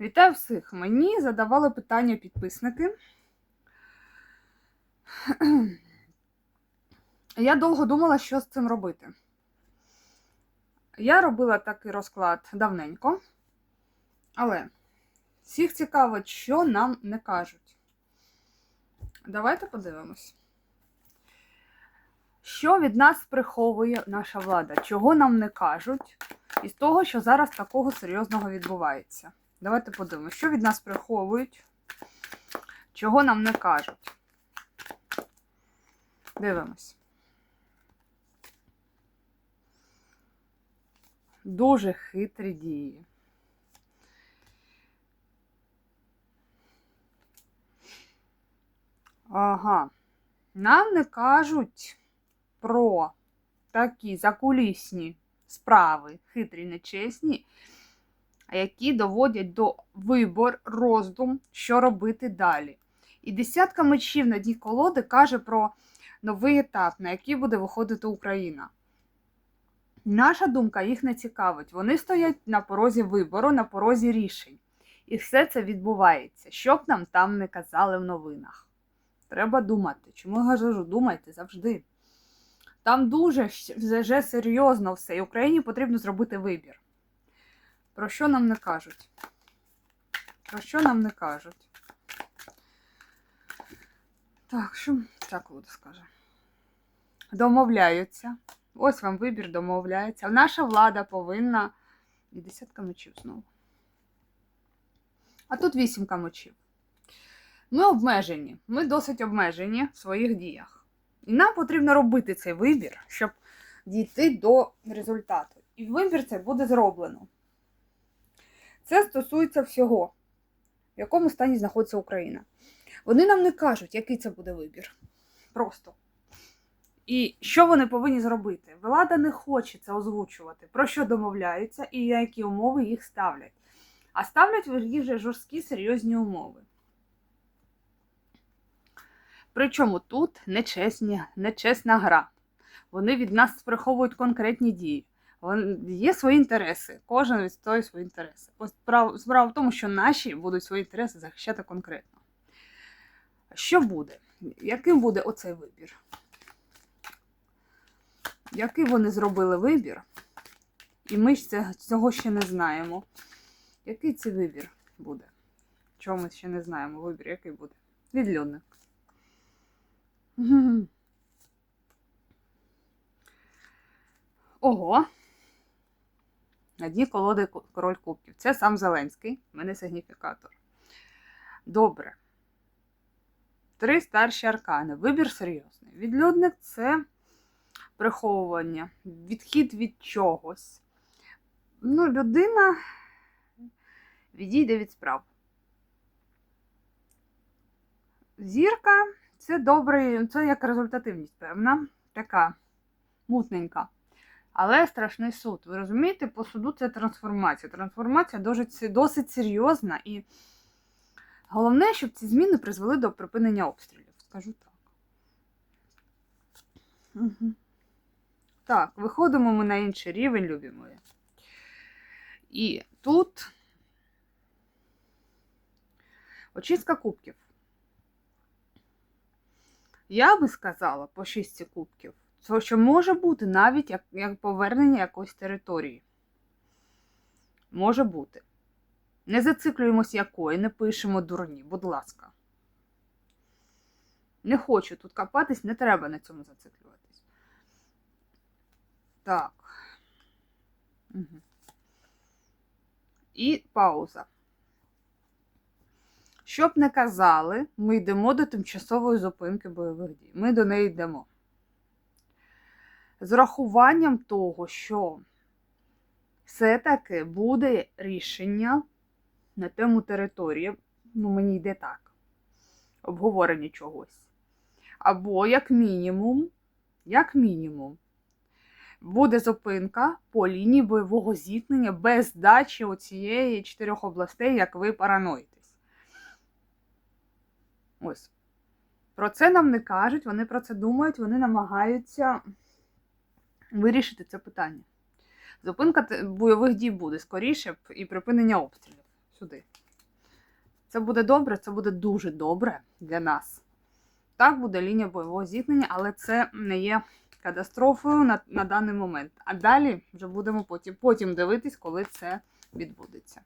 Вітаю всіх! Мені задавали питання підписники. Я довго думала, що з цим робити. Я робила такий розклад давненько, але всіх цікавить, що нам не кажуть. Давайте подивимось. Що від нас приховує наша влада? Чого нам не кажуть? Із того, що зараз такого серйозного відбувається. Давайте подивимося, що від нас приховують, чого нам не кажуть. Дивимось. Дуже хитрі дії. Ага. Нам не кажуть про такі закулісні справи, хитрі, нечесні, які доводять до вибор, роздум, що робити далі. І десятка мечів на дні колоди каже про новий етап, на який буде виходити Україна. Наша думка їх не цікавить. Вони стоять на порозі вибору, на порозі рішень. І все це відбувається, що б нам там не казали в новинах. Треба думати. Чому я кажу, думайте завжди. Там дуже вже серйозно все, і Україні потрібно зробити вибір. Про що нам не кажуть? Про що нам не кажуть? Так, що так Луда скаже? Домовляються. Ось вам вибір домовляється. Наша влада повинна. І десятка мечів знову. А тут вісімка мечів. Ми обмежені. Ми досить обмежені в своїх діях. І нам потрібно робити цей вибір, щоб дійти до результату. І вибір цей буде зроблено. Це стосується всього, в якому стані знаходиться Україна. Вони нам не кажуть, який це буде вибір. Просто. І що вони повинні зробити? Влада не хоче це озвучувати, про що домовляються і які умови їх ставлять. А ставлять їх вже жорсткі серйозні умови. Причому тут нечесні, нечесна гра. Вони від нас приховують конкретні дії. Є свої інтереси, кожен відстоює свої інтереси. Ось справа в тому, що наші будуть свої інтереси захищати конкретно. Що буде? Яким буде оцей вибір? Який вони зробили вибір? І ми ж цього ще не знаємо. Який це вибір буде? Чого ми ще не знаємо? Вибір який буде? Відлюдник. Ого. На дні колоди король кубків. Це сам Зеленський, в мене сигніфікатор. Добре. Три старші аркани. Вибір серйозний. Відлюдник це приховування, відхід від чогось. Ну, людина відійде від справ. Зірка це добрий, це як результативність, певна, така мутненька. Але страшний суд. Ви розумієте, по суду це трансформація. Трансформація досить, серйозна і головне, щоб ці зміни призвели до припинення обстрілів. Скажу так. Угу. Так, виходимо ми на інший рівень, любі мої. І тут очистка кубків. Я би сказала по шісті кубків, що може бути навіть як, як повернення якоїсь території. Може бути. Не зациклюємось якої, не пишемо дурні, будь ласка. Не хочу тут копатись, не треба на цьому зациклюватись. Так. Угу. І пауза. Щоб не казали, ми йдемо до тимчасової зупинки бойових дій. Ми до неї йдемо. З рахуванням того, що все-таки буде рішення на тему території, ну, мені йде так, обговорення чогось. Або, як мінімум, як мінімум, буде зупинка по лінії бойового зіткнення без здачі оцієї чотирьох областей, як ви параноїтесь. Ось. Про це нам не кажуть, вони про це думають, вони намагаються вирішити це питання. Зупинка бойових дій буде скоріше і припинення обстрілів. Сюди. Це буде добре, це буде дуже добре для нас. Так буде лінія бойового зіткнення, але це не є катастрофою на, на даний момент. А далі вже будемо потім, потім дивитись, коли це відбудеться.